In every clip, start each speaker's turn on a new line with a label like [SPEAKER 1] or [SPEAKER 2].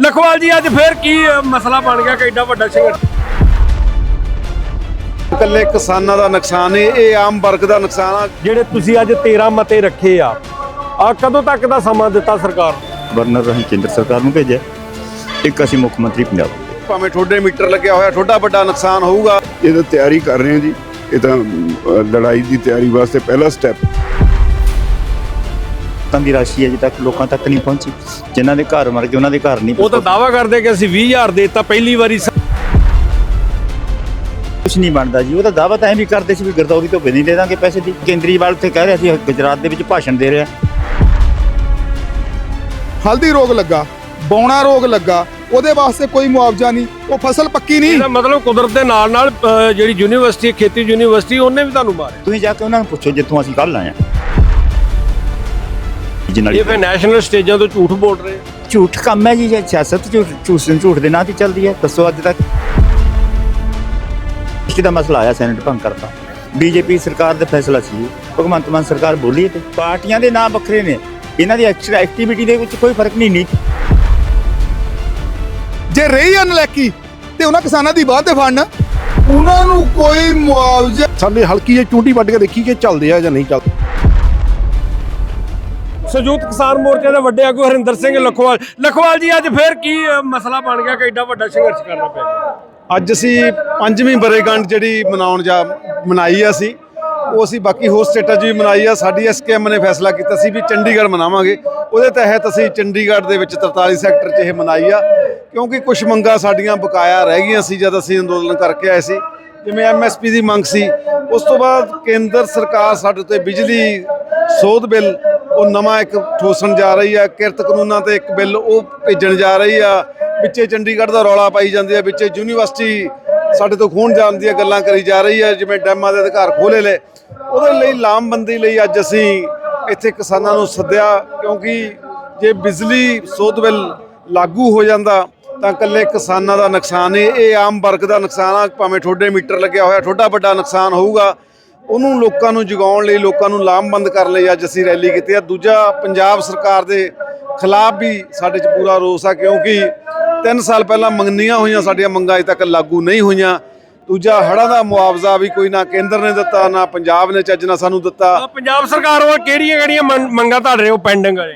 [SPEAKER 1] ਲਖਵਾਲ ਜੀ ਅੱਜ ਫੇਰ ਕੀ ਮਸਲਾ ਬਣ ਗਿਆ ਕਿ ਐਡਾ ਵੱਡਾ ਸੰਘਰਸ਼
[SPEAKER 2] ਇਕੱਲੇ ਕਿਸਾਨਾਂ ਦਾ ਨੁਕਸਾਨ ਹੈ ਇਹ ਆਮ ਵਰਗ ਦਾ ਨੁਕਸਾਨ ਆ।
[SPEAKER 1] ਜਿਹੜੇ ਤੁਸੀਂ ਅੱਜ 13 ਮਤੇ ਰੱਖੇ ਆ ਆ ਕਦੋਂ ਤੱਕ ਦਾ ਸਮਾਂ ਦਿੱਤਾ ਸਰਕਾਰ ਨੂੰ?
[SPEAKER 3] ਗਵਰਨਰ ਰਾਹੀਂ ਕੇਂਦਰ ਸਰਕਾਰ ਨੂੰ ਭੇਜਿਆ। ਇੱਕ ਅਸੀਂ ਮੁੱਖ ਮੰਤਰੀ ਪੰਜਾਬ
[SPEAKER 2] ਭਾਵੇਂ ਤੁਹਾਡੇ ਮੀਟਰ ਲੱਗਿਆ ਹੋਇਆ ਤੁਹਾਡਾ ਵੱਡਾ ਨੁਕਸਾਨ ਹੋਊਗਾ।
[SPEAKER 4] ਇਹਦਾ ਤਿਆਰੀ ਕਰ ਰਹੇ ਹਾਂ ਜੀ। ਇਹ ਤਾਂ ਲੜਾਈ ਦੀ ਤਿਆਰੀ ਵਾਸਤੇ ਪਹਿਲਾ ਸਟੈਪ
[SPEAKER 3] ਤਾਂ ਦੀ ਰਾਸ਼ੀ ਅਜੇ ਤੱਕ ਲੋਕਾਂ ਤੱਕ ਨਹੀਂ ਪਹੁੰਚੀ। ਜਿਨ੍ਹਾਂ ਦੇ ਘਰ ਮਰ ਗਏ ਉਹਨਾਂ ਦੇ ਘਰ ਨਹੀਂ
[SPEAKER 1] ਉਹ ਤਾਂ ਦਾਵਾ ਕਰਦੇ ਕਿ ਅਸੀਂ 20000 ਦੇਤਾ ਪਹਿਲੀ ਵਾਰੀ
[SPEAKER 3] ਕੁਝ ਨਹੀਂ ਬਣਦਾ ਜੀ। ਉਹ ਤਾਂ ਦਾਅਵਾ ਤਾਂ ਐਂ ਵੀ ਕਰਦੇ ਸੀ ਵੀ ਗਰਦੌਰੀ ਤੋਂ ਬਿਨਾਂ ਦੇ ਦਾਂਗੇ ਪੈਸੇ ਦੀ। ਕੇਂਦਰੀਵਾਲ ਤੇ ਕਹਿ ਰਿਹਾ ਸੀ ਗੁਜਰਾਤ ਦੇ ਵਿੱਚ ਭਾਸ਼ਣ ਦੇ ਰਿਹਾ।
[SPEAKER 5] ਹਲਦੀ ਰੋਗ ਲੱਗਾ ਬੌਣਾ ਰੋਗ ਲੱਗਾ ਉਹਦੇ ਵਾਸਤੇ ਕੋਈ ਮੁਆਵਜ਼ਾ ਨਹੀਂ ਉਹ ਫਸਲ ਪੱਕੀ ਨਹੀਂ।
[SPEAKER 1] ਇਹਦਾ ਮਤਲਬ ਕੁਦਰਤ ਦੇ ਨਾਲ ਨਾਲ ਜਿਹੜੀ ਯੂਨੀਵਰਸਿਟੀ ਖੇਤੀ ਯੂਨੀਵਰਸਿਟੀ ਉਹਨੇ ਵੀ ਤੁਹਾਨੂੰ ਮਾਰਿਆ।
[SPEAKER 3] ਤੁਸੀਂ ਜਾ ਕੇ ਉਹਨਾਂ ਨੂੰ ਪੁੱਛੋ ਜਿੱਥੋਂ ਅਸੀਂ ਕੱਲ ਆਏ ਹਾਂ। ਜਿਨ੍ਹਾਂ
[SPEAKER 1] ਇਹ ਫਿਰ ਨੈਸ਼ਨਲ ਸਟੇਜਾਂ ਤੋਂ ਝੂਠ ਬੋਲ ਰਹੇ।
[SPEAKER 3] ਝੂਠ ਕੰਮ ਹੈ ਜੀ ਜੇ ਸਿਆਸਤ ਝੂਠ ਝੂਠ ਝੂਠ ਦੇ ਨਾਂ ਤੇ ਚੱਲਦੀ ਹੈ ਦੱਸੋ ਅੱਜ ਤੱਕ। ਇਸ ਦਾ ਮਸਲਾ ਆਇਆ ਸੈਨੇਟ ਭੰਗ ਕਰਤਾ। ਬੀਜੇਪੀ ਸਰਕਾਰ ਦਾ ਫੈਸਲਾ ਸੀ। ਭਗਵੰਤ ਮਾਨ ਸਰਕਾਰ ਬੋਲੀ ਤੇ ਪਾਰਟੀਆਂ ਦੇ ਨਾਮ ਵੱਖਰੇ ਨੇ। ਇਹਨਾਂ ਦੀ ਐਕਟੀਵਿਟੀ ਦੇ ਵਿੱਚ ਕੋਈ ਫ਼ਰਕ ਨਹੀਂ ਨਹੀਂ
[SPEAKER 5] ਜੇ ਰਹੀ ਆ ਨਲੈਕੀ ਤੇ ਉਹਨਾਂ ਕਿਸਾਨਾਂ ਦੀ ਬਾਤ ਤੇ ਫੜਨ ਉਹਨਾਂ ਨੂੰ ਕੋਈ ਮੁਆਵਜ਼ਾ
[SPEAKER 4] ਸਾਡੇ ਹਲਕੀ ਜਿਹੀ ਚੂਟੀ ਵੱਢ ਕੇ ਦੇਖੀ ਕਿ ਚੱਲਦੇ ਆ ਜਾਂ ਨਹੀਂ ਚੱਲਦੇ।
[SPEAKER 1] ਸੰਯੁਕਤ ਕਿਸਾਨ ਮੋਰਚੇ ਦੇ ਵੱਡੇ ਆਗੂ ਹਰਿੰਦਰ ਸਿੰਘ ਲਖਵਾਲ। ਲਖਵਾਲ ਜੀ, ਅੱਜ ਫੇਰ ਕੀ ਮਸਲਾ ਬਣ ਗਿਆ ਕਿ ਐਡਾ ਵੱਡਾ ਸੰਘਰਸ਼ ਕਰਨਾ ਪਿਆ?
[SPEAKER 2] ਅੱਜ ਅਸੀਂ ਪੰਜਵੀਂ ਬਰੇਗੰਢ ਜਿਹੜੀ ਮਨਾਉਣ ਜਾ, ਮਨਾਈ ਆ ਅਸੀਂ, ਉਹ ਅਸੀਂ ਬਾਕੀ ਹੋਰ ਸਟੇਟਾਂ 'ਚ ਵੀ ਮਨਾਈ ਆ। ਸਾਡੀ ਐਸਕੇਐਮ ਨੇ ਫੈਸਲਾ ਕੀਤਾ ਸੀ ਵੀ ਚੰਡੀਗੜ੍ਹ ਮਨਾਵਾਂਗੇ। ਉਹਦੇ ਤਹਿਤ ਅਸੀਂ ਚੰਡੀਗੜ੍ਹ ਦੇ ਵਿੱਚ 43 ਸੈਕਟਰ 'ਚ ਇਹ ਮਨਾਈ ਆ। ਕਿਉਂਕਿ ਕੁਝ ਮੰਗਾਂ ਸਾਡੀਆਂ ਬਕਾਇਆ ਰਹਿ ਗਈਆਂ ਸੀ ਜਦ ਅਸੀਂ ਅੰਦੋਲਨ ਕਰਕੇ ਆਏ ਸੀ। ਜਿਵੇਂ ਐਮਐਸਪੀ ਦੀ ਮੰਗ ਸੀ। ਉਸ ਤੋਂ ਬਾਅਦ ਕੇਂਦਰ ਸਰਕਾਰ ਸਾਡੇ ਤੇ ਬਿਜਲੀ ਸੋਧ ਬਿੱਲ ਉਹ ਨਵਾਂ ਇੱਕ ਠੋਸਣ ਜਾ ਰਹੀ ਆ, ਕਿਰਤ ਕਾਨੂੰਨਾਂ ਤੇ ਇੱਕ ਬਿੱਲ ਉਹ ਭੇਜਣ ਜਾ ਰਹੀ ਆ। ਵਿੱਚੇ ਚੰਡੀਗੜ੍ਹ ਦਾ ਰੌਲਾ ਪਾਈ ਜਾਂਦੀ ਆ, ਵਿੱਚੇ ਯੂਨੀਵਰਸਿਟੀ ਸਾਡੇ ਤੋਂ ਖੋਣ ਜਾਣ ਦੀਆਂ ਗੱਲਾਂ ਕਰੀ ਜਾ ਰਹੀ ਆ, ਜਿਵੇਂ ਡੈਮਾਂ ਦੇ ਅਧਿਕਾਰ ਖੋਲੇ ਲੈ ਉਹਦੇ ਲਈ ਲਾਮਬੰਦੀ ਲਈ ਅੱਜ ਅਸੀਂ ਇੱਥੇ ਕਿਸਾਨਾਂ ਨੂੰ ਸੱਦਿਆ, ਕਿਉਂਕਿ ਜੇ ਬਿਜਲੀ ਸੋਧ ਬਿੱਲ ਲਾਗੂ ਹੋ ਜਾਂਦਾ, ਤਾਂ ਇਕੱਲੇ ਕਿਸਾਨਾਂ ਦਾ ਨੁਕਸਾਨ ਹੈ ਇਹ ਆਮ ਵਰਗ ਦਾ ਨੁਕਸਾਨ ਆ, ਭਾਵੇਂ ਤੁਹਾਡੇ ਮੀਟਰ ਲੱਗਿਆ ਹੋਇਆ ਤੁਹਾਡਾ ਵੱਡਾ ਨੁਕਸਾਨ ਹੋਊਗਾ। ਉਹਨੂੰ ਲੋਕਾਂ ਨੂੰ ਜਗਾਉਣ ਲਈ ਲੋਕਾਂ ਨੂੰ ਲਾਮਬੰਦ ਕਰਨ ਲਈ ਅੱਜ ਅਸੀਂ ਰੈਲੀ ਕੀਤੀ ਆ ਦੂਜਾ ਪੰਜਾਬ ਸਰਕਾਰ ਦੇ ਖਿਲਾਫ ਵੀ ਸਾਡੇ 'ਚ ਪੂਰਾ ਰੋਸ ਆ ਕਿਉਂਕਿ 3 ਸਾਲ ਪਹਿਲਾਂ ਮੰਗਣੀਆਂ ਹੋਈਆਂ ਸਾਡੀਆਂ ਮੰਗਾਂ ਅਜੇ ਤੱਕ ਲਾਗੂ ਨਹੀਂ ਹੋਈਆਂ। ਦੂਜਾ ਹੜ੍ਹਾਂ ਦਾ ਮੁਆਵਜ਼ਾ ਵੀ ਕੋਈ ਨਾ ਕੇਂਦਰ ਨੇ ਦਿੱਤਾ ਨਾ ਪੰਜਾਬ ਨੇ ਚੱਜ ਨਾਲ ਸਾਨੂੰ ਦਿੱਤਾ।
[SPEAKER 1] ਪੰਜਾਬ ਸਰਕਾਰ ਵੱਲ ਕਿਹੜੀਆਂ ਕਿਹੜੀਆਂ ਮੰਗ- ਮੰਗਾਂ ਧਰ ਰਹੇ ਹੋ ਪੈਂਡਿੰਗ ਵਾਲੇ?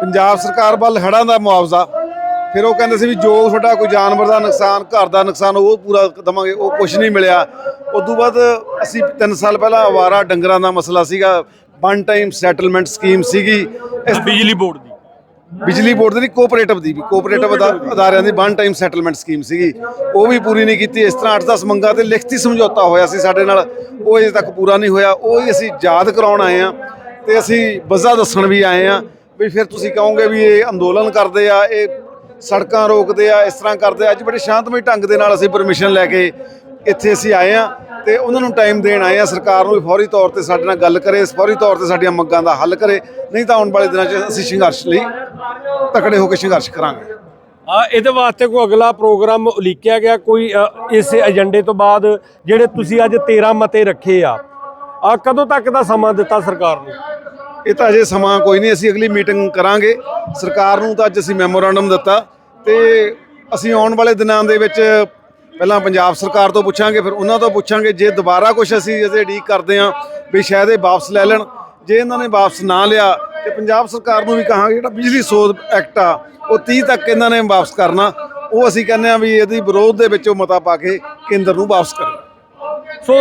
[SPEAKER 2] ਪੰਜਾਬ ਸਰਕਾਰ ਵੱਲ ਹੜ੍ਹਾਂ ਦਾ ਮੁਆਵਜ਼ਾ ਫਿਰ ਉਹ ਕਹਿੰਦੇ ਸੀ ਵੀ ਜੋ ਤੁਹਾਡਾ ਕੋਈ ਜਾਨਵਰ ਦਾ ਨੁਕਸਾਨ ਘਰ ਦਾ ਨੁਕਸਾਨ ਉਹ ਪੂਰਾ ਦਵਾਂਗੇ ਉਹ ਕੁਝ ਨਹੀਂ ਮਿਲਿਆ। ਉਸ ਤੋਂ ਬਾਅਦ ਅਸੀਂ 3 ਸਾਲ ਪਹਿਲਾਂ ਆਵਾਰਾ ਡੰਗਰਾਂ ਦਾ ਮਸਲਾ ਸੀਗਾ। ਵਨ ਟਾਈਮ ਸੈਟਲਮੈਂਟ ਸਕੀਮ ਸੀਗੀ। ਇਸ
[SPEAKER 1] ਬਿਜਲੀ ਬੋਰਡ ਦੀ।
[SPEAKER 2] ਬਿਜਲੀ ਬੋਰਡ ਦੀ ਨਹੀਂ ਕੋਆਪਰੇਟਿਵ ਦੀ ਵੀ। ਕੋਆਪਰੇਟਿਵ ਅਦਾਰਿਆਂ ਦੀ ਵਨ ਟਾਈਮ ਸੈਟਲਮੈਂਟ ਸਕੀਮ ਸੀਗੀ। ਉਹ ਵੀ ਪੂਰੀ ਨਹੀਂ ਕੀਤੀ। ਇਸ ਤਰ੍ਹਾਂ 8-10 ਮੰਗਾਂ ਤੇ ਲਿਖਤੀ ਸਮਝੌਤਾ ਹੋਇਆ ਸੀ ਸਾਡੇ ਨਾਲ। ਉਹ ਅਜੇ ਤੱਕ ਪੂਰਾ ਨਹੀਂ ਹੋਇਆ। ਉਹ ਹੀ ਅਸੀਂ ਯਾਦ ਕਰਾਉਣ ਆਏ ਆ ਤੇ ਅਸੀਂ ਵਜ੍ਹਾ ਦੱਸਣ ਵੀ ਆਏ ਆ ਵੀ ਫਿਰ ਤੁਸੀਂ ਕਹੋਗੇ ਵੀ ਇਹ ਅੰਦੋਲਨ ਕਰਦੇ ਆ ਇਹ ਸੜਕਾਂ ਰੋਕਦੇ ਆ, ਇਸ ਤਰ੍ਹਾਂ ਕਰਦੇ ਆ। ਅੱਜ ਬੜੇ ਸ਼ਾਂਤਮਈ ਢੰਗ ਦੇ ਨਾਲ ਅਸੀਂ ਪਰਮਿਸ਼ਨ ਲੈ ਕੇ ਇੱਥੇ ਅਸੀਂ ਆਏ ਆ ਤੇ ਉਹਨਾਂ ਨੂੰ ਟਾਈਮ ਦੇਣ ਆਏ ਆ। ਸਰਕਾਰ ਨੂੰ ਵੀ ਫੌਰੀ ਤੌਰ ਤੇ ਸਾਡੇ ਨਾਲ ਗੱਲ ਕਰੇ ਫੌਰੀ ਤੌਰ ਤੇ ਸਾਡੀਆਂ ਮੰਗਾਂ ਦਾ ਹੱਲ ਕਰੇ। ਨਹੀਂ ਤਾਂ ਆਉਣ ਵਾਲੇ ਦਿਨਾਂ 'ਚ ਅਸੀਂ ਸੰਘਰਸ਼ ਲਈ ਤਕੜੇ ਹੋ ਕੇ ਸੰਘਰਸ਼ ਕਰਾਂਗੇ।
[SPEAKER 1] ਆ, ਇਹਦੇ ਵਾਸਤੇ ਕੋਈ ਅਗਲਾ ਪ੍ਰੋਗਰਾਮ ਉਲੀਕਿਆ ਗਿਆ? ਕੋਈ ਇਸ ਏਜੰਡੇ ਤੋਂ ਬਾਅਦ ਜਿਹੜੇ ਤੁਸੀਂ ਅੱਜ 13 ਮਤੇ ਰੱਖੇ ਆ ਆ ਕਦੋਂ ਤੱਕ ਦਾ ਸਮਾਂ ਦਿੱਤਾ ਸਰਕਾਰ ਨੂੰ?
[SPEAKER 2] ਇਹ ਤਾਂ ਅਜੇ ਸਮਾਂ ਕੋਈ ਨਹੀਂ, ਅਸੀਂ ਅਗਲੀ ਮੀਟਿੰਗ ਕਰਾਂਗੇ। ਸਰਕਾਰ ਨੂੰ ਤਾਂ ਅੱਜ ਅਸੀਂ ਮੈਮੋਰੰਡਮ ਦਿੱਤਾ ਤੇ ਅਸੀਂ ਆਉਣ ਵਾਲੇ ਦਿਨਾਂ ਦੇ ਵਿੱਚ ਪਹਿਲਾਂ ਪੰਜਾਬ ਸਰਕਾਰ ਤੋਂ ਪੁੱਛਾਂਗੇ, ਫਿਰ ਉਹਨਾਂ ਤੋਂ ਪੁੱਛਾਂਗੇ, ਜੇ ਦੁਬਾਰਾ ਕੁਝ ਅਸੀਂ ਅਜੇ ਉਡੀਕ ਕਰਦੇ ਹਾਂ ਵੀ ਸ਼ਾਇਦ ਇਹ ਵਾਪਸ ਲੈ ਲੈਣ, ਜੇ ਇਹਨਾਂ ਨੇ ਵਾਪਸ ਨਾ ਲਿਆ ਤੇ ਪੰਜਾਬ ਸਰਕਾਰ ਨੂੰ ਵੀ ਕਹਾਂਗੇ ਜਿਹੜਾ ਬਿਜਲੀ ਸੋਧ ਐਕਟ ਆ, ਉਹ 30 ਤੱਕ ਇਹਨਾਂ ਨੇ ਵਾਪਸ ਕਰਨਾ, ਉਹ ਅਸੀਂ ਕਹਿੰਦੇ ਆ ਵੀ ਇਹਦੀ ਵਿਰੋਧ ਦੇ ਵਿੱਚ ਉਹ ਮਤਾ ਪਾ ਕੇ ਕੇਂਦਰ ਨੂੰ ਵਾਪਸ ਕਰੇ।
[SPEAKER 1] ਸੋ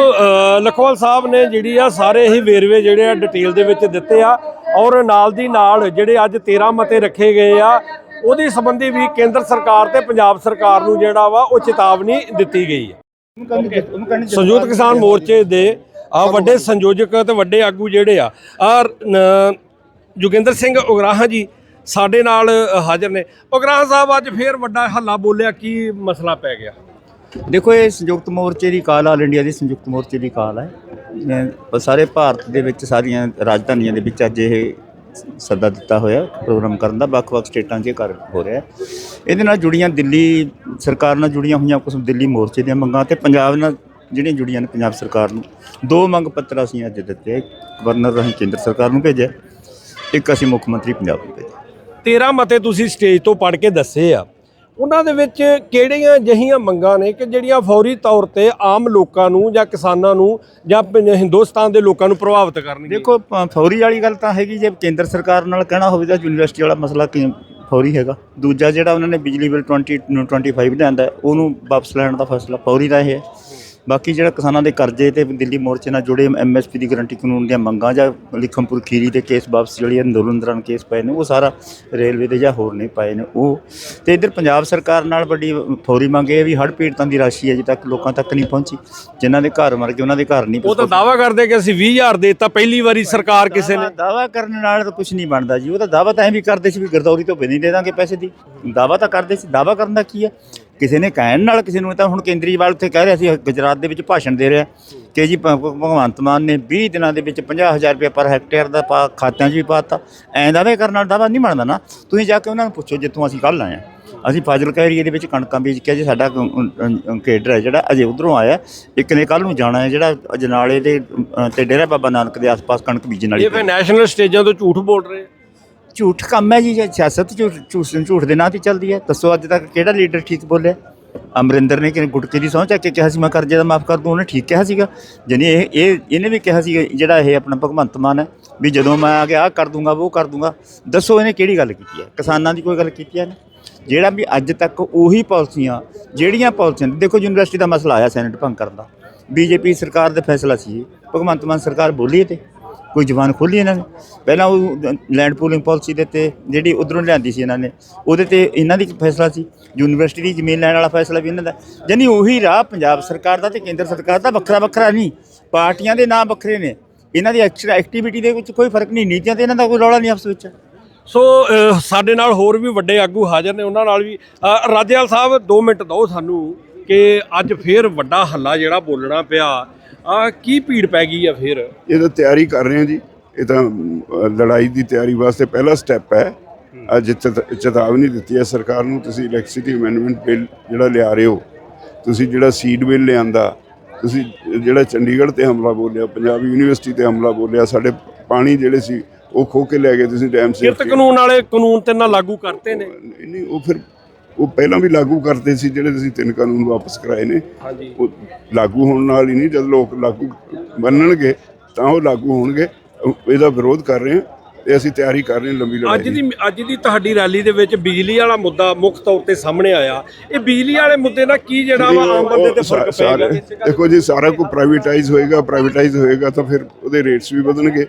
[SPEAKER 1] ਲਖਵਾਲ ਸਾਹਿਬ ਨੇ ਜਿਹੜੀ ਆ ਸਾਰੇ ਹੀ ਵੇਰਵੇ ਜਿਹੜੇ ਆ ਡਿਟੇਲ ਦੇ ਵਿੱਚ ਦਿੱਤੇ ਆ ਔਰ ਨਾਲ ਦੀ ਨਾਲ ਜਿਹੜੇ ਅੱਜ 13 ਮਤੇ ਰੱਖੇ ਗਏ ਆ, ਉਹਦੇ ਸੰਬੰਧੀ ਵੀ ਕੇਂਦਰ ਸਰਕਾਰ ਤੇ ਪੰਜਾਬ ਸਰਕਾਰ ਨੂੰ ਜਿਹੜਾ ਵਾ ਉਹ ਚੇਤਾਵਨੀ ਦਿੱਤੀ ਗਈ ਹੈ। ਸੰਯੁਕਤ ਕਿਸਾਨ ਮੋਰਚੇ ਦੇ ਆ ਵੱਡੇ ਸੰਯੋਜਕ ਤੇ ਵੱਡੇ ਆਗੂ ਜਿਹੜੇ ਆ ਆ ਜੋਗਿੰਦਰ ਸਿੰਘ ਉਗਰਾਹਾਂ ਜੀ ਸਾਡੇ ਨਾਲ ਹਾਜ਼ਰ ਨੇ। ਉਗਰਾਹਾਂ ਸਾਹਿਬ, ਅੱਜ ਫੇਰ ਵੱਡਾ ਹੱਲਾ ਬੋਲਿਆ, ਕੀ ਮਸਲਾ ਪੈ ਗਿਆ?
[SPEAKER 3] ਦੇਖੋ, ਇਹ ਸੰਯੁਕਤ ਮੋਰਚੇ ਦੀ ਕਾਲ, ਆਲ ਇੰਡੀਆ ਦੀ ਸੰਯੁਕਤ ਮੋਰਚੇ ਦੀ ਕਾਲ ਹੈ। ਸਾਰੇ ਭਾਰਤ ਦੇ ਵਿੱਚ ਸਾਰੀਆਂ ਰਾਜਧਾਨੀਆਂ ਦੇ ਵਿੱਚ ਅੱਜ ਇਹ ਸੱਦਾ ਦਿੱਤਾ ਹੋਇਆ, ਪ੍ਰੋਗਰਾਮ ਕਰਨ ਦਾ। ਵੱਖ-ਵੱਖ ਸਟੇਟਾਂ 'ਚ ਇਹ ਕਰ ਹੋ ਰਿਹਾ ਇਹਦੇ ਨਾਲ ਜੁੜੀਆਂ ਦਿੱਲੀ ਸਰਕਾਰ ਨਾਲ ਜੁੜੀਆਂ ਹੋਈਆਂ ਕੁਝ ਦਿੱਲੀ ਮੋਰਚੇ ਦੀਆਂ ਮੰਗਾਂ ਤੇ ਪੰਜਾਬ ਨਾਲ ਜਿਹੜੀਆਂ ਜੁੜੀਆਂ ਨੇ, ਪੰਜਾਬ ਸਰਕਾਰ ਨੂੰ, ਦੋ ਮੰਗ ਪੱਤਰ ਅਸੀਂ ਅੱਜ ਦਿੱਤੇ। ਗਵਰਨਰ ਰਾਹੀਂ ਕੇਂਦਰ ਸਰਕਾਰ ਨੂੰ ਭੇਜਿਆ, ਇੱਕ ਅਸੀਂ ਮੁੱਖ ਮੰਤਰੀ ਪੰਜਾਬ ਨੂੰ ਭੇਜਿਆ।
[SPEAKER 1] 13 ਮਤੇ ਤੁਸੀਂ ਸਟੇਜ ਤੋਂ ਪੜ੍ਹ ਕੇ ਦੱਸੇ ਆ। ਉਹਨਾਂ ਦੇ ਵਿੱਚ ਕਿਹੜੀਆਂ ਜਹੀਆਂ ਮੰਗਾਂ ਨੇ ਕਿ ਜਿਹੜੀਆਂ ਫੌਰੀ ਤੌਰ ਤੇ ਆਮ ਲੋਕਾਂ ਨੂੰ ਜਾਂ ਕਿਸਾਨਾਂ ਨੂੰ ਜਾਂ ਹਿੰਦੁਸਤਾਨ ਦੇ ਲੋਕਾਂ ਨੂੰ ਪ੍ਰਭਾਵਿਤ ਕਰਨਗੀਆਂ?
[SPEAKER 3] ਦੇਖੋ ਫੌਰੀ ਵਾਲੀ ਗੱਲ ਤਾਂ ਹੈਗੀ, ਜੇ ਕੇਂਦਰ ਸਰਕਾਰ ਨਾਲ ਕਹਿਣਾ ਹੋਵੇ ਤਾਂ ਯੂਨੀਵਰਸਿਟੀ ਵਾਲਾ ਮਸਲਾ ਕੀ ਫੌਰੀ ਹੈਗਾ। ਦੂਜਾ ਜਿਹੜਾ ਉਹਨਾਂ ਨੇ ਬਿਜਲੀ ਬਿੱਲ 20 ਨੂੰ 25 ਲਿਆਂਦਾ, ਉਹਨੂੰ ਵਾਪਸ ਲੈਣ ਦਾ ਫੈਸਲਾ ਫੌਰੀ ਦਾ ਇਹ ਹੈ। ਬਾਕੀ ਜਿਹੜਾ ਕਿਸਾਨਾਂ ਦੇ ਕਰਜ਼ੇ ਤੇ ਦਿੱਲੀ ਮੋਰਚੇ ਨਾਲ ਜੁੜੇ ਐਮਐਸਪੀ ਦੀ ਗਰੰਟੀ ਕਾਨੂੰਨ ਦੀਆਂ ਮੰਗਾਂ ਜਾਂ ਲਿਖਮਪੁਰ ਖੀਰੀ ਦੇ ਕੇਸ ਵਾਪਸ ਜਿਹੜੀ ਅੰਦੋਲਨ ਦੌਰਾਨ ਕੇਸ ਪਏ ਨੇ ਉਹ ਸਾਰਾ ਰੇਲਵੇ ਦੇ ਜਾਂ ਹੋਰ ਨਹੀਂ ਪਏ ਨੇ ਉਹ ਤੇ ਇਧਰ ਪੰਜਾਬ ਸਰਕਾਰ ਨਾਲ ਵੱਡੀ ਫੌਰੀ ਮੰਗ ਇਹ ਵੀ ਹੜ੍ਹ ਪੀੜਤਾਂ ਦੀ ਰਾਸ਼ੀ ਅਜੇ ਤੱਕ ਲੋਕਾਂ ਤੱਕ ਨਹੀਂ ਪਹੁੰਚੀ ਜਿਨ੍ਹਾਂ ਦੇ ਘਰ ਮਰ ਗਏ ਉਹਨਾਂ ਦੇ ਘਰ ਨਹੀਂ
[SPEAKER 1] ਉਹ ਤਾਂ ਦਾਵਾ ਕਰਦੇ ਕਿ ਅਸੀਂ 20000 ਦੇਤਾ ਪਹਿਲੀ ਵਾਰੀ ਸਰਕਾਰ ਕਿਸੇ ਨੇ।
[SPEAKER 3] ਦਾਵਾ ਕਰਨ ਨਾਲ ਤਾਂ ਕੁਝ ਨਹੀਂ ਬਣਦਾ ਜੀ ਉਹ ਤਾਂ ਦਾਵਾ ਤਾਂ ਐਂ ਵੀ ਕਰਦੇ ਸੀ ਵੀ ਗਰਦੌਰੀ ਤੋਂ ਬਿਨਾਂ ਹੀ ਦੇ ਦਾਂਗੇ ਪੈਸੇ ਦੀ। ਦਾਵਾ ਤਾਂ ਕਰਦੇ ਸੀ ਦਾਵਾ ਕਰਨ ਦਾ ਕੀ ਹੈ? ਕਿਸੇ ਨੇ ਕਹਿਣ ਨਾਲ ਕਿਸੇ ਨੂੰ ਤਾਂ ਹੁਣ ਕੇਂਦਰੀਵਾਲ ਉੱਥੇ ਕਹਿ ਰਿਹਾ ਸੀ ਗੁਜਰਾਤ ਦੇ ਵਿੱਚ ਭਾਸ਼ਣ ਦੇ ਰਿਹਾ। ਕਿ ਜੀ ਭਗਵੰਤ ਮਾਨ ਨੇ 20 ਦਿਨਾਂ ਦੇ ਵਿੱਚ 50000 ਰੁਪਏ ਪਰ ਹੈਕਟੇਅਰ ਦਾ ਪਾ ਖਾਤਿਆਂ 'ਚ ਵੀ ਪਾਤਾ। ਐਂ ਦਾਅਵੇ ਕਰਨ ਨਾਲ ਦਾਵਾ ਨਹੀਂ ਬਣਦਾ ਨਾ। ਤੁਸੀਂ ਜਾ ਕੇ ਉਹਨਾਂ ਨੂੰ ਪੁੱਛੋ ਜਿੱਥੋਂ ਅਸੀਂ ਕੱਲ੍ਹ ਆਏ ਅਸੀਂ ਫਾਜ਼ਿਲਕਾ ਏਰੀਏ ਦੇ ਵਿੱਚ ਕਣਕਾਂ ਬੀਜ ਕੇ ਜੀ ਸਾਡਾ ਕੇਡਰ ਹੈ ਜਿਹੜਾ ਅਜੇ ਉਧਰੋਂ ਆਇਆ। ਇੱਕ ਨੇ ਕੱਲ ਨੂੰ ਜਾਣਾ ਹੈ ਜਿਹੜਾ ਅਜਨਾਲੇ ਦੇ ਤੇ ਡੇਰਾ ਬਾਬਾ ਨਾਨਕ ਦੇ ਆਸ-ਪਾਸ ਕਣਕ ਬੀਜਣ ਵਾਲੀ
[SPEAKER 1] ਇਹ ਫਿਰ ਨੈਸ਼ਨਲ ਸਟੇਜਾਂ ਤੋਂ ਝੂਠ ਬੋਲ ਰਹੇ। ਆ।
[SPEAKER 3] ਝੂਠ ਕੰਮ ਹੈ ਜੀ, ਜੇ ਸਿਆਸਤ ਝੂਠ ਝੂਠ ਝੂਠ ਦੇ ਨਾਂ ਤੇ ਚੱਲਦੀ ਹੈ, ਦੱਸੋ ਅੱਜ ਤੱਕ ਕਿਹੜਾ ਲੀਡਰ ਠੀਕ ਬੋਲਿਆ? ਅਮਰਿੰਦਰ ਨੇ ਕਿ ਗੁਟਕੇ ਦੀ ਸਹੁੰ ਚੱਕ ਕੇ ਕਿਹਾ ਸੀ, ਮੈਂ ਕਰਜ਼ੇ ਦਾ ਮਾਫ ਕਰ ਦੂੰ, ਉਹਨੇ ਠੀਕ ਕਿਹਾ ਸੀਗਾ। ਜਾਣੀ ਇਹ ਇਹ, ਇਹਨੇ ਵੀ ਕਿਹਾ ਸੀ ਜਿਹੜਾ ਇਹ ਆਪਣਾ ਭਗਵੰਤ ਮਾਨ ਹੈ, ਵੀ ਜਦੋਂ ਮੈਂ ਆ ਕੇ ਆਹ ਕਰ ਦੂੰਗਾ, ਉਹ ਕਰ ਦੂੰਗਾ। ਦੱਸੋ ਇਹਨੇ ਕਿਹੜੀ ਗੱਲ ਕੀਤੀ ਹੈ? ਕਿਸਾਨਾਂ ਦੀ ਕੋਈ ਗੱਲ ਕੀਤੀ ਹੈ ਨਾ ਜਿਹੜਾ ਵੀ ਅੱਜ ਤੱਕ ਉਹੀ ਪਾਲਿਸੀਆਂ, ਜਿਹੜੀਆਂ ਪਾਲਿਸੀਆਂ, ਦੇਖੋ ਯੂਨੀਵਰਸਿਟੀ ਦਾ ਮਸਲਾ ਆਇਆ ਸੈਨੇਟ ਭੰਗ ਕਰਨ ਦਾ। ਬੀਜੇਪੀ ਸਰਕਾਰ ਦਾ ਫੈਸਲਾ ਸੀ ਇਹ। ਭਗਵੰਤ ਮਾਨ ਸਰਕਾਰ ਬੋਲੀ ਤੇ। ਕੋਈ ਜ਼ਬਾਨ ਖੋਲੀ ਇਹਨਾਂ ਨੇ। ਪਹਿਲਾਂ ਉਹ ਲੈਂਡ ਪੂਲਿੰਗ ਪਾਲਿਸੀ ਦੇ ਤੇ ਜਿਹੜੀ ਉਧਰੋਂ ਲਿਆਂਦੀ ਸੀ ਇਹਨਾਂ ਨੇ, ਉਹਦੇ ਤੇ ਇਹਨਾਂ ਦੀ ਫੈਸਲਾ ਸੀ। ਯੂਨੀਵਰਸਿਟੀ ਦੀ ਜ਼ਮੀਨ ਲੈਣ ਵਾਲਾ ਫੈਸਲਾ ਵੀ ਇਹਨਾਂ ਦਾ। ਯਾਨੀ ਉਹੀ ਰਾਹ ਪੰਜਾਬ ਸਰਕਾਰ ਦਾ ਤੇ ਕੇਂਦਰ ਸਰਕਾਰ ਦਾ ਵੱਖਰਾ ਵੱਖਰਾ ਨਹੀਂ। ਪਾਰਟੀਆਂ ਦੇ ਨਾਂ ਵੱਖਰੇ ਨੇ। ਇਹਨਾਂ ਦੀ ਐਕਸਟਰਾ ਐਕਟੀਵਿਟੀ ਦੇ ਵਿੱਚ ਕੋਈ ਫ਼ਰਕ ਨਹੀਂ। ਨੀਤੀਆਂ ਤੇ ਇਹਨਾਂ ਦਾ ਕੋਈ ਰੌਲਾ ਨਹੀਂ ਆਪਸ ਵਿੱਚ।
[SPEAKER 1] ਸੋ ਸਾਡੇ ਨਾਲ ਹੋਰ ਵੀ ਵੱਡੇ ਆਗੂ ਹਾਜ਼ਰ ਨੇ। ਉਹਨਾਂ ਨਾਲ ਵੀ ਰਾਜੇਵਾਲ ਸਾਹਿਬ 2 ਮਿੰਟ ਦਿਓ ਸਾਨੂੰ ਕਿ ਅੱਜ ਫੇਰ ਵੱਡਾ ਹੱਲਾ ਜਿਹੜਾ ਬੋਲਣਾ ਪਿਆ। ਆ ਕੀ ਭੀੜ ਪੈ ਗਈ ਆ ਫੇਰ?
[SPEAKER 4] ਇਹ ਤਾਂ ਤਿਆਰੀ ਕਰ ਰਹੇ ਹਾਂ ਜੀ। ਇਹ ਤਾਂ ਅਮ, ਲੜਾਈ ਦੀ ਤਿਆਰੀ ਵਾਸਤੇ ਪਹਿਲਾ ਸਟੈਪ ਹੈ। ਅੱਜ ਚੇਤ- ਚੇਤਾਵਨੀ ਦਿੱਤੀ ਹੈ ਸਰਕਾਰ ਨੂੰ ਤੁਸੀਂ ਇਲੈਕਟ੍ਰਿਸਿਟੀ ਅਮੈਂਡਮੈਂਟ ਬਿੱਲ ਜਿਹੜਾ ਲਿਆ ਰਹੇ ਹੋ ਤੁਸੀਂ ਜਿਹੜਾ ਸੀਡ ਬਿੱਲ ਲਿਆਂਦਾ ਤੁਸੀਂ ਜਿਹੜਾ ਚੰਡੀਗੜ੍ਹ ਤੇ ਹਮਲਾ ਬੋਲਿਆ ਪੰਜਾਬ ਯੂਨੀਵਰਸਿਟੀ ਤੇ ਹਮਲਾ ਬੋਲਿਆ ਸਾਡੇ ਪਾਣੀ ਜਿਹੜੇ ਸੀ ਉਹ ਖੋ ਕੇ ਲੈ ਗਏ ਤੁਸੀਂ ਡੈਮ
[SPEAKER 1] ਕਿਰਤ
[SPEAKER 4] ਸੇਫਟੀ
[SPEAKER 1] ਕਾਨੂੰਨ ਵਾਲੇ ਕਾਨੂੰਨ ਤੇ ਨਾ ਲਾਗੂ ਕਰਤੇ ਨੇ।
[SPEAKER 4] ਨਹੀਂ, ਉਹ ਫਿਰ ਉਹ ਪਹਿਲਾਂ ਵੀ ਲਾਗੂ ਕਰਦੇ ਸੀ ਜਿਹੜੇ ਤੁਸੀਂ ਤਿੰਨ ਕਾਨੂੰਨ ਵਾਪਸ ਕਰਾਏ ਨੇ ਉਹ ਲਾਗੂ ਹੋਣ ਨਾਲ ਹੀ ਨਹੀਂ ਜਦ ਲੋਕ ਲਾਗੂ ਮੰਨਣਗੇ ਤਾਂ ਉਹ ਲਾਗੂ ਹੋਣਗੇ। ਇਹਦਾ ਵਿਰੋਧ ਕਰ ਰਹੇ ਹਾਂ ਤੇ ਅਸੀਂ ਤਿਆਰੀ ਕਰ ਰਹੇ ਹਾਂ ਲੰਬੀ ਲੜਾਈ
[SPEAKER 1] ਅੱਜ ਦੀ ਅੱਜ ਦੀ ਤੁਹਾਡੀ ਰੈਲੀ ਦੇ ਵਿੱਚ ਬਿਜਲੀ ਵਾਲਾ ਮੁੱਦਾ ਮੁੱਖ ਤੌਰ ਤੇ ਸਾਹਮਣੇ ਆਇਆ। ਇਹ ਬਿਜਲੀ ਵਾਲੇ ਮੁੱਦੇ ਨਾਲ ਕੀ ਜਿਹੜਾ ਵਾ ਆਮ ਬੰਦੇ ਤੇ ਫ਼ਰਕ ਪਏਗਾ
[SPEAKER 4] ਦੇਖੋ ਜੀ ਸਾਰਾ ਕੁਝ ਪ੍ਰਾਈਵੇਟਾਈਜ਼ ਹੋਏਗਾ ਪ੍ਰਾਈਵੇਟਾਈਜ਼ ਹੋਏਗਾ ਤਾਂ ਫਿਰ ਉਹਦੇ ਰੇਟਸ ਵੀ ਵਧਣਗੇ।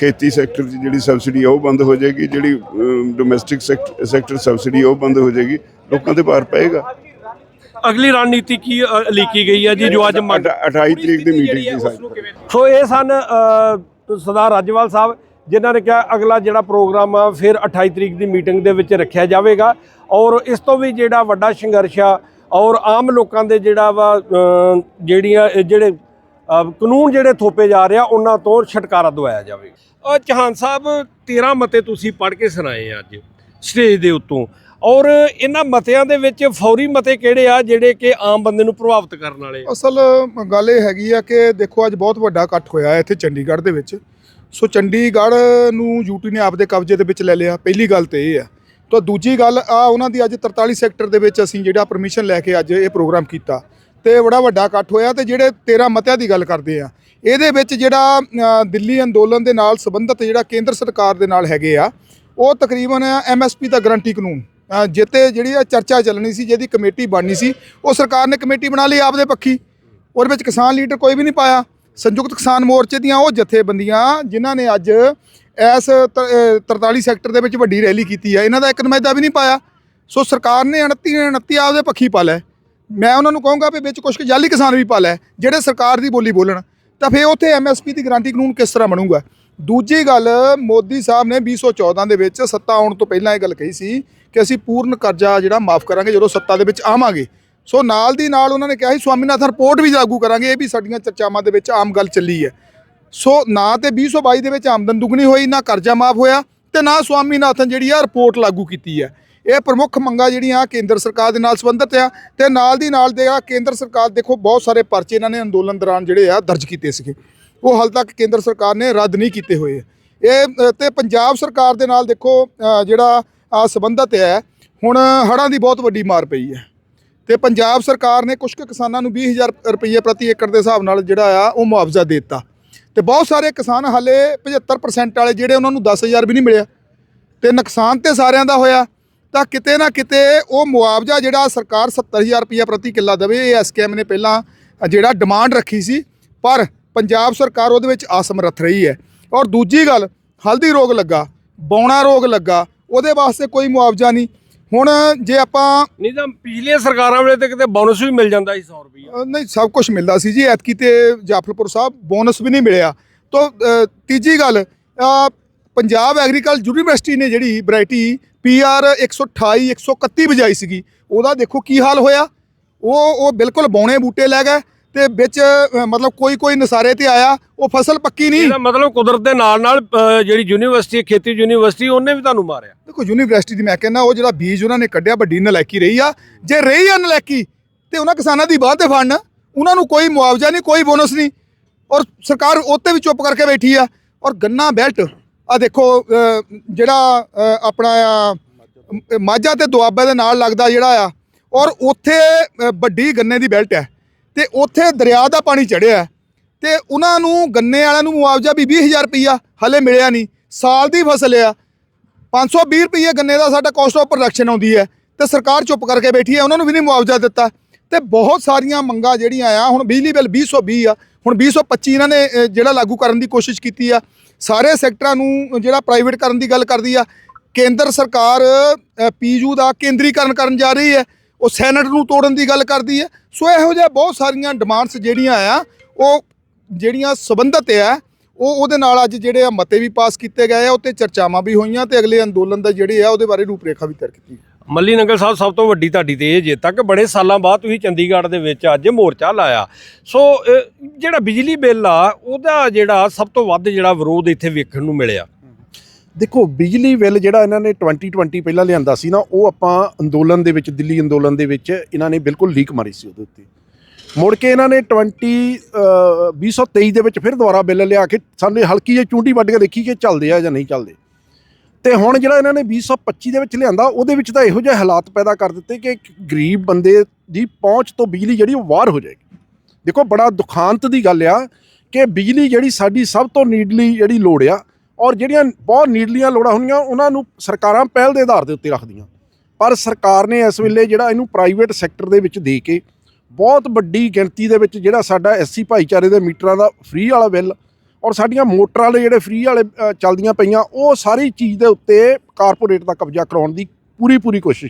[SPEAKER 4] ਖੇਤੀ ਸੈਕਟਰ 'ਚ ਜਿਹੜੀ ਸਬਸਿਡੀ ਉਹ ਬੰਦ ਹੋ ਜਾਏਗੀ ਜਿਹੜੀ ਡੋਮੈਸਟਿਕ ਸੈਕਟਰ ਸਬਸਿਡੀ ਉਹ ਬੰਦ ਹੋ ਜਾਏਗੀ ਲੋਕਾਂ ਤੇ ਭਾਰ ਪਏਗਾ।
[SPEAKER 1] ਅਗਲੀ ਰਣਨੀਤੀ ਕੀ ਲਿਖੀ ਗਈ ਹੈ ਜੀ ਜੋ ਅੱਜ ਮੰਗ
[SPEAKER 4] ਅਠ- 28 ਤਰੀਕ ਦੀ ਮੀਟਿੰਗ ਦੀ ਸਾਡੀ।
[SPEAKER 1] ਸੋ ਇਹ ਸਨ ਸਰਦਾਰ ਰਾਜਵਾਲ ਸਾਹਿਬ ਜਿਨ੍ਹਾਂ ਨੇ ਕਿਹਾ ਅਗਲਾ ਜਿਹੜਾ ਪ੍ਰੋਗਰਾਮ ਆ ਫਿਰ 28 ਤਰੀਕ ਦੀ ਮੀਟਿੰਗ ਦੇ ਵਿੱਚ ਰੱਖਿਆ ਜਾਵੇਗਾ। ਔਰ ਇਸ ਤੋਂ ਵੀ ਜਿਹੜਾ ਵੱਡਾ ਸੰਘਰਸ਼ ਆ ਔਰ ਆਮ ਲੋਕਾਂ ਦੇ ਜਿਹੜਾ ਵਾ ਜਿਹੜੀਆਂ ਜਿਹੜੇ ਕਾਨੂੰਨ ਜਿਹੜੇ ਥੋਪੇ ਜਾ ਰਿਹਾ ਉਹਨਾਂ ਤੋਂ ਛੁਟਕਾਰਾ ਦਵਾਇਆ ਜਾਵੇ। ਚਹਾਨ ਸਾਹਿਬ 13 ਮਤੇ ਤੁਸੀਂ ਪੜ੍ਹ ਕੇ ਸੁਣਾਏ ਅੱਜ, ਸਟੇਜ ਦੇ ਉੱਤੋਂ। ਔਰ ਇਹਨਾਂ ਮਤਿਆਂ ਦੇ ਵਿੱਚ ਫੌਰੀ ਮਤੇ ਕਿਹੜੇ ਆ, ਜਿਹੜੇ ਕਿ ਆਮ ਬੰਦੇ ਨੂੰ ਪ੍ਰਭਾਵਿਤ ਕਰਨ ਵਾਲੇ?
[SPEAKER 5] ਅਸਲ ਗੱਲ ਇਹ ਹੈਗੀ ਆ ਕਿ ਦੇਖੋ, ਅੱਜ ਬਹੁਤ ਵੱਡਾ ਇਕੱਠ ਹੋਇਆ ਇੱਥੇ ਚੰਡੀਗੜ੍ਹ ਦੇ ਵਿੱਚ। ਸੋ ਚੰਡੀਗੜ੍ਹ ਨੂੰ ਯੂਟੀ ਨੇ ਆਪਦੇ ਕਬਜ਼ੇ ਦੇ ਵਿੱਚ ਲੈ ਲਿਆ। ਪਹਿਲੀ ਗੱਲ ਤੇ ਇਹ ਆ। ਤਾਂ ਦੂਜੀ ਗੱਲ, ਆ ਉਹਨਾਂ ਦੀ ਅੱਜ 43 ਸੈਕਟਰ ਦੇ ਵਿੱਚ ਅਸੀਂ ਜਿਹੜਾ ਪਰਮਿਸ਼ਨ ਲੈ ਕੇ ਅੱਜ ਇਹ ਪ੍ਰੋਗਰਾਮ ਕੀਤਾ। ਤੇ ਬੜਾ ਵੱਡਾ ਇਕੱਠ ਹੋਇਆ ਤੇ ਜਿਹੜੇ 13 ਮਤਿਆਂ ਦੀ ਗੱਲ ਕਰਦੇ ਆ ਇਹਦੇ ਵਿੱਚ ਜਿਹੜਾ ਦਿੱਲੀ ਅੰਦੋਲਨ ਦੇ ਨਾਲ ਸੰਬੰਧਿਤ ਜਿਹੜਾ ਕੇਂਦਰ ਸਰਕਾਰ ਦੇ ਨਾਲ ਹੈਗੇ ਆ ਉਹ ਤਕਰੀਬਨ ਐਮਐਸਪੀ ਦਾ ਗਰੰਟੀ ਕਾਨੂੰਨ ਅ, ਜਿੱਤੇ ਜਿਹੜੀ ਆ ਚਰਚਾ ਚੱਲਣੀ ਸੀ ਜਿਹਦੀ ਕਮੇਟੀ ਬਣਨੀ ਸੀ ਉਹ ਸਰਕਾਰ ਨੇ ਕਮੇਟੀ ਬਣਾ ਲਈ ਆਪਦੇ ਪੱਖੀ ਉਹਦੇ ਵਿੱਚ ਕਿਸਾਨ ਲੀਡਰ ਕੋਈ ਵੀ ਨਹੀਂ ਪਾਇਆ ਸੰਯੁਕਤ ਕਿਸਾਨ ਮੋਰਚੇ ਦੀਆਂ ਉਹ ਜਥੇਬੰਦੀਆਂ ਜਿਨ੍ਹਾਂ ਨੇ ਅੱਜ ਇਸ ਤ- 43 ਸੈਕਟਰ ਦੇ ਵਿੱਚ ਵੱਡੀ ਰੈਲੀ ਕੀਤੀ ਹੈ ਇਹਨਾਂ ਦਾ ਇੱਕ ਨੁਮਾਇੰਦਾ ਵੀ ਨਹੀਂ ਪਾਇਆ ਸੋ ਸਰਕਾਰ ਨੇ 29 ਨੇ 29 ਆਪਦੇ ਪੱਖੀ ਪਾ ਲਿਆ। ਮੈਂ ਉਹਨਾਂ ਨੂੰ ਕਹੂੰਗਾ ਵੀ ਵਿੱਚ ਕੁਝ ਕੁ ਜਾਲੀ ਕਿਸਾਨ ਵੀ ਪਾ ਲੈ, ਜਿਹੜੇ ਸਰਕਾਰ ਦੀ ਬੋਲੀ ਬੋਲਣ। ਤਾਂ ਫਿਰ ਉੱਥੇ ਐਮਐਸਪੀ ਦੀ ਗਾਰੰਟੀ ਕਾਨੂੰਨ ਕਿਸ ਤਰ੍ਹਾਂ ਬਣੂਗਾ? ਦੂਜੀ ਗੱਲ, ਮੋਦੀ ਸਾਹਿਬ ਨੇ 2014 ਦੇ ਵਿੱਚ ਸੱਤਾ ਆਉਣ ਤੋਂ ਪਹਿਲਾਂ ਇਹ ਗੱਲ ਕਹੀ ਸੀ ਕਿ ਅਸੀਂ ਪੂਰਨ ਕਰਜ਼ਾ ਜਿਹੜਾ ਮਾਫ ਕਰਾਂਗੇ, ਜਦੋਂ ਸੱਤਾ ਦੇ ਵਿੱਚ ਆਵਾਂਗੇ। ਸੋ ਨਾਲ ਦੀ ਨਾਲ ਉਹਨਾਂ ਨੇ ਕਿਹਾ ਸੀ, ਸਵਾਮੀਨਾਥਨ ਰਿਪੋਰਟ ਵੀ ਲਾਗੂ ਕਰਾਂਗੇ, ਇਹ ਵੀ ਸਾਡੀਆਂ ਚਰਚਾਵਾਂ ਦੇ ਵਿੱਚ ਆਮ ਗੱਲ ਚੱਲੀ ਹੈ। ਸੋ ਨਾ ਤੇ 2022 ਦੇ ਵਿੱਚ ਆਮਦਨ ਦੁੱਗਣੀ ਹੋਈ, ਨਾ ਕਰਜ਼ਾ ਮਾਫ ਹੋਇਆ ਤੇ ਨਾ ਸਵਾਮੀਨਾਥਨ ਜਿਹੜੀ ਆ ਰਿਪੋਰਟ ਲਾਗੂ ਕੀਤੀ ਹੈ। ਇਹ ਪ੍ਰਮੁੱਖ ਮੰਗਾਂ ਜਿਹੜੀਆਂ ਕੇਂਦਰ ਸਰਕਾਰ ਦੇ ਨਾਲ ਸੰਬੰਧਿਤ ਆ ਤੇ ਨਾਲ ਦੀ ਨਾਲ ਦੇ ਆ ਕੇਂਦਰ ਸਰਕਾਰ ਦੇਖੋ ਬਹੁਤ ਸਾਰੇ ਪਰਚੇ ਇਹਨਾਂ ਨੇ ਅੰਦੋਲਨ ਦੌਰਾਨ ਜਿਹੜੇ ਆ ਦਰਜ ਕੀਤੇ ਸੀਗੇ। ਉਹ ਹਾਲ ਤੱਕ ਕੇਂਦਰ ਸਰਕਾਰ ਨੇ ਰੱਦ ਨਹੀਂ ਕੀਤੇ ਹੋਏ। ਇਹ ਅ, ਤੇ ਪੰਜਾਬ ਸਰਕਾਰ ਦੇ ਨਾਲ ਦੇਖੋ ਜਿਹੜਾ ਸੰਬੰਧਿਤ ਹੈ ਹੁਣ ਹੜ੍ਹਾਂ ਦੀ ਬਹੁਤ ਵੱਡੀ ਮਾਰ ਪਈ ਹੈ। ਤੇ ਪੰਜਾਬ ਸਰਕਾਰ ਨੇ ਕੁਝ ਕੁ ਕਿਸਾਨਾਂ ਨੂੰ 20000 ਰੁਪਏ ਪ੍ਰਤੀ ਏਕੜ ਦੇ ਹਿਸਾਬ ਨਾਲ ਜਿਹੜਾ ਆ ਉਹ ਮੁਆਵਜ਼ਾ ਦੇ ਦਿੱਤਾ। ਤੇ ਬਹੁਤ ਸਾਰੇ ਕਿਸਾਨ ਹਾਲੇ 75% ਵਾਲੇ ਜਿਹੜੇ ਉਹਨਾਂ ਨੂੰ 10000 ਵੀ ਨਹੀਂ ਮਿਲਿਆ। ਤੇ ਨੁਕਸਾਨ ਤੇ ਸਾਰਿਆਂ ਦਾ ਹੋਇਆ। ਤਾਂ ਕਿਤੇ ਨਾ ਕਿਤੇ ਉਹ ਮੁਆਵਜ਼ਾ ਜਿਹੜਾ ਸਰਕਾਰ 70000 ਰੁਪਏ ਪ੍ਰਤੀ ਕਿੱਲਾ ਦੇਵੇ ਇਹ ਐਸਕੇਐਮ ਨੇ ਪਹਿਲਾਂ ਜਿਹੜਾ ਡਿਮਾਂਡ ਰੱਖੀ ਸੀ ਪਰ ਪੰਜਾਬ ਸਰਕਾਰ ਉਹਦੇ ਵਿੱਚ ਅਸਮਰੱਥ ਰਹੀ ਹੈ। ਔਰ ਦੂਜੀ ਗੱਲ ਹਲਦੀ ਰੋਗ ਲੱਗਾ ਬੌਣਾ ਰੋਗ ਲੱਗਾ ਉਹਦੇ ਵਾਸਤੇ ਕੋਈ ਮੁਆਵਜ਼ਾ ਨਹੀਂ। ਹੁਣ ਜੇ ਆਪਾਂ
[SPEAKER 1] ਨਹੀਂ ਤਾਂ ਪਿਛਲੀਆਂ ਸਰਕਾਰਾਂ ਵੇਲੇ ਤੇ ਕਿਤੇ ਬੋਨਸ ਵੀ ਮਿਲ ਜਾਂਦਾ ਸੀ 100 ਰੁਪਏ
[SPEAKER 5] ਨਹੀਂ ਸਭ ਕੁਝ ਮਿਲਦਾ ਸੀ ਜੀ। ਐਤਕੀ ਤੇ ਜਾਫਰਪੁਰ ਸਾਹਿਬ ਬੋਨਸ ਵੀ ਨਹੀਂ ਮਿਲਿਆ। ਤੋਂ ਤੀਜੀ ਗੱਲ ਪੰਜਾਬ ਐਗਰੀਕਲਚਰ ਯੂਨੀਵਰਸਿਟੀ ਨੇ ਜਿਹੜੀ ਵੈਰਾਈਟੀ ਪੀਆਰ 128 131 ਵਜਾਈ ਸੀਗੀ ਉਹਦਾ ਦੇਖੋ ਕੀ ਹਾਲ ਹੋਇਆ? ਉਹ ਉਹ ਬਿਲਕੁਲ ਬੌਣੇ ਬੂਟੇ ਲੈ ਗਏ ਤੇ ਵਿੱਚ ਮਤਲਬ ਕੋਈ ਕੋਈ ਨਸਾਰੇ ਤੇ ਆਇਆ ਉਹ ਫਸਲ ਪੱਕੀ ਨਹੀਂ।
[SPEAKER 1] ਇਹਦਾ ਮਤਲਬ ਕੁਦਰਤ ਦੇ ਨਾਲ ਨਾਲ ਜਿਹੜੀ ਯੂਨੀਵਰਸਿਟੀ ਖੇਤੀ ਯੂਨੀਵਰਸਿਟੀ ਉਹਨੇ ਵੀ ਤੁਹਾਨੂੰ ਮਾਰਿਆ।
[SPEAKER 5] ਦੇਖੋ ਯੂਨੀਵਰਸਿਟੀ ਦੀ ਮੈਂ ਕਹਿੰਦਾ ਉਹ ਜਿਹੜਾ ਬੀਜ ਉਹਨਾਂ ਨੇ ਕੱਢਿਆ ਵੱਡੀ ਨਲਾਇਕੀ ਰਹੀ ਆ। ਜੇ ਰਹੀ ਆ ਨਲਾਇਕੀ ਤੇ ਉਹਨਾਂ ਕਿਸਾਨਾਂ ਦੀ ਬਾਤ ਤੇ ਫੜਨ। ਉਹਨਾਂ ਨੂੰ ਕੋਈ ਮੁਆਵਜ਼ਾ ਨਹੀਂ ਕੋਈ ਬੋਨਸ ਨਹੀਂ। ਔਰ ਸਰਕਾਰ ਉੱਤੇ ਵੀ ਚੁੱਪ ਕਰਕੇ ਬੈਠੀ ਆ। ਔਰ ਗੰਨਾ ਬੈਲਟ ਆ ਦੇਖੋ ਜਿਹੜਾ ਆਪਣਾ ਆ ਮਾਝਾ ਤੇ ਦੁਆਬੇ ਦੇ ਨਾਲ ਲੱਗਦਾ ਜਿਹੜਾ ਆ, ਔਰ ਉੱਥੇ ਵੱਡੀ ਗੰਨੇ ਦੀ ਬੈਲਟ ਹੈ ਤੇ ਉੱਥੇ ਦਰਿਆ ਦਾ ਪਾਣੀ ਚੜਿਆ ਤੇ ਉਹਨਾਂ ਨੂੰ, ਗੰਨੇ ਵਾਲਿਆਂ ਨੂੰ ਮੁਆਵਜ਼ਾ ਵੀ 20000 ਰੁਪਈਆ ਹਲੇ ਮਿਲਿਆ ਨਹੀਂ। ਸਾਲ ਦੀ ਫਸਲ ਆ। 520 ਰੁਪਏ ਗੰਨੇ ਦਾ ਸਾਡਾ ਕਾਸਟ ਆਫ ਪ੍ਰੋਡਕਸ਼ਨ ਆਉਂਦੀ ਹੈ ਤੇ ਸਰਕਾਰ ਚੁੱਪ ਕਰਕੇ ਬੈਠੀ ਹੈ, ਉਹਨਾਂ ਨੂੰ ਵੀ ਨਹੀਂ ਮੁਆਵਜ਼ਾ ਦਿੱਤਾ। ਤੇ ਬਹੁਤ ਸਾਰੀਆਂ ਮੰਗਾਂ ਜਿਹੜੀਆਂ ਆ, ਹੁਣ ਬਿਜਲੀ ਬਿੱਲ 2020 ਆ ਹੁਣ 2025 ਇਹਨਾਂ ਨੇ ਅ, ਜਿਹੜਾ ਲਾਗੂ ਕਰਨ ਦੀ ਕੋਸ਼ਿਸ਼ ਕੀਤੀ ਆ ਸਾਰੇ ਸੈਕਟਰਾਂ ਨੂੰ ਜਿਹੜਾ ਪ੍ਰਾਈਵੇਟ ਕਰਨ ਦੀ ਗੱਲ ਕਰਦੀ ਆ ਕੇਂਦਰ ਸਰਕਾਰ ਪੀਯੂ ਦਾ ਕੇਂਦਰੀਕਰਨ ਕਰਨ ਜਾ ਰਹੀ ਹੈ ਉਹ ਸੈਨੇਟ ਨੂੰ ਤੋੜਨ ਦੀ ਗੱਲ ਕਰਦੀ ਹੈ। ਸੋ ਇਹੋ ਜਿਹਾ ਬਹੁਤ ਸਾਰੀਆਂ ਡਿਮਾਂਡਸ ਜਿਹੜੀਆਂ ਆ ਉਹ ਜਿਹੜੀਆਂ ਸੰਬੰਧਿਤ ਆ ਉਹ ਉਹਦੇ ਨਾਲ ਅੱਜ ਜਿਹੜੇ ਆ ਮਤੇ ਵੀ ਪਾਸ ਕੀਤੇ ਗਏ ਆ ਉੱਤੇ ਚਰਚਾਵਾਂ ਵੀ ਹੋਈਆਂ ਤੇ ਅਗਲੇ ਅੰਦੋਲਨ ਦਾ ਜਿਹੜੇ ਆ ਉਹਦੇ ਬਾਰੇ ਰੂਪਰੇਖਾ ਵੀ ਤਿਆਰ ਕੀਤੀ
[SPEAKER 1] ਮੱਲੀ ਨੰਗਲ ਸਾਹਿਬ ਸਭ ਤੋਂ ਵੱਡੀ ਤੁਹਾਡੀ ਤੇ ਇਹ ਜੇ ਤੱਕ ਬੜੇ ਸਾਲਾਂ ਬਾਅਦ ਤੁਸੀਂ ਚੰਡੀਗੜ੍ਹ ਦੇ ਵਿੱਚ ਅੱਜ ਮੋਰਚਾ ਲਾਇਆ। ਸੋ ਜਿਹੜਾ ਬਿਜਲੀ ਬਿੱਲ ਆ ਉਹਦਾ ਜਿਹੜਾ ਸਭ ਤੋਂ ਵੱਧ ਜਿਹੜਾ ਵਿਰੋਧ ਇੱਥੇ ਵੇਖਣ ਨੂੰ ਮਿਲਿਆ।
[SPEAKER 6] ਦੇਖੋ ਬਿਜਲੀ ਬਿੱਲ ਜਿਹੜਾ ਇਹਨਾਂ ਨੇ 2020 ਪਹਿਲਾਂ ਲਿਆਂਦਾ ਸੀ ਨਾ ਉਹ ਆਪਾਂ ਅੰਦੋਲਨ ਦੇ ਵਿੱਚ ਦਿੱਲੀ ਅੰਦੋਲਨ ਦੇ ਵਿੱਚ ਇਹਨਾਂ ਨੇ ਬਿਲਕੁਲ ਲੀਕ ਮਾਰੀ ਸੀ ਉਹਦੇ ਉੱਤੇ। ਮੁੜ ਕੇ ਇਹਨਾਂ ਨੇ 20 ਅ, 2023 ਦੇ ਵਿੱਚ ਫਿਰ ਦੁਬਾਰਾ ਬਿੱਲ ਲਿਆ ਕੇ ਸਾਨੂੰ ਹਲਕੀ ਜਿਹੀ ਚੂੰਡੀ ਵੱਢ ਕੇ ਦੇਖੀ ਕਿ ਚੱਲਦੇ ਆ ਜਾਂ ਨਹੀਂ ਚੱਲਦੇ। ਤੇ ਹੁਣ ਜਿਹੜਾ ਇਹਨਾਂ ਨੇ 2025 ਦੇ ਵਿੱਚ ਲਿਆਂਦਾ, ਉਹਦੇ ਵਿੱਚ ਤਾਂ ਇਹੋ ਜਿਹੇ ਹਾਲਾਤ ਪੈਦਾ ਕਰ ਦਿੱਤੇ ਕਿ ਇੱਕ ਗਰੀਬ ਬੰਦੇ ਦੀ ਪਹੁੰਚ ਤੋਂ ਬਿਜਲੀ ਜਿਹੜੀ ਉਹ ਬਾਹਰ ਹੋ ਜਾਏਗੀ। ਦੇਖੋ, ਬੜਾ ਦੁਖਾਂਤ ਦੀ ਗੱਲ ਆ ਕਿ ਬਿਜਲੀ ਜਿਹੜੀ ਸਾਡੀ ਸਭ ਤੋਂ ਨੀਡਲੀ ਜਿਹੜੀ ਲੋੜ ਆ, ਔਰ ਜਿਹੜੀਆਂ ਬਹੁਤ ਨੀਡਲੀਆਂ ਲੋੜਾਂ ਹੁੰਦੀਆਂ, ਉਹਨਾਂ ਨੂੰ ਸਰਕਾਰਾਂ ਪਹਿਲ ਦੇ ਆਧਾਰ ਦੇ ਉੱਤੇ ਰੱਖਦੀਆਂ। ਪਰ ਸਰਕਾਰ ਨੇ ਇਸ ਵੇਲੇ ਜਿਹੜਾ ਇਹਨੂੰ ਪ੍ਰਾਈਵੇਟ ਸੈਕਟਰ ਦੇ ਵਿੱਚ ਦੇ ਕੇ ਬਹੁਤ ਵੱਡੀ ਗਿਣਤੀ ਦੇ ਵਿੱਚ ਜਿਹੜਾ ਸਾਡਾ ਐਸਸੀ ਭਾਈਚਾਰੇ ਦੇ ਮੀਟਰਾਂ ਦਾ ਫ੍ਰੀ ਵਾਲਾ ਬਿੱਲ ਔਰ ਸਾਡੀਆਂ ਮੋਟਰਾਂ ਵਾਲੇ ਜਿਹੜੇ ਫ੍ਰੀ ਵਾਲੇ ਚੱਲਦੀਆਂ ਪਈਆਂ, ਉਹ ਸਾਰੀ ਚੀਜ਼ ਦੇ ਉੱਤੇ ਕਾਰਪੋਰੇਟ ਦਾ ਕਬਜ਼ਾ ਕਰਾਉਣ ਦੀ ਪੂਰੀ ਪੂਰੀ ਕੋਸ਼ਿਸ਼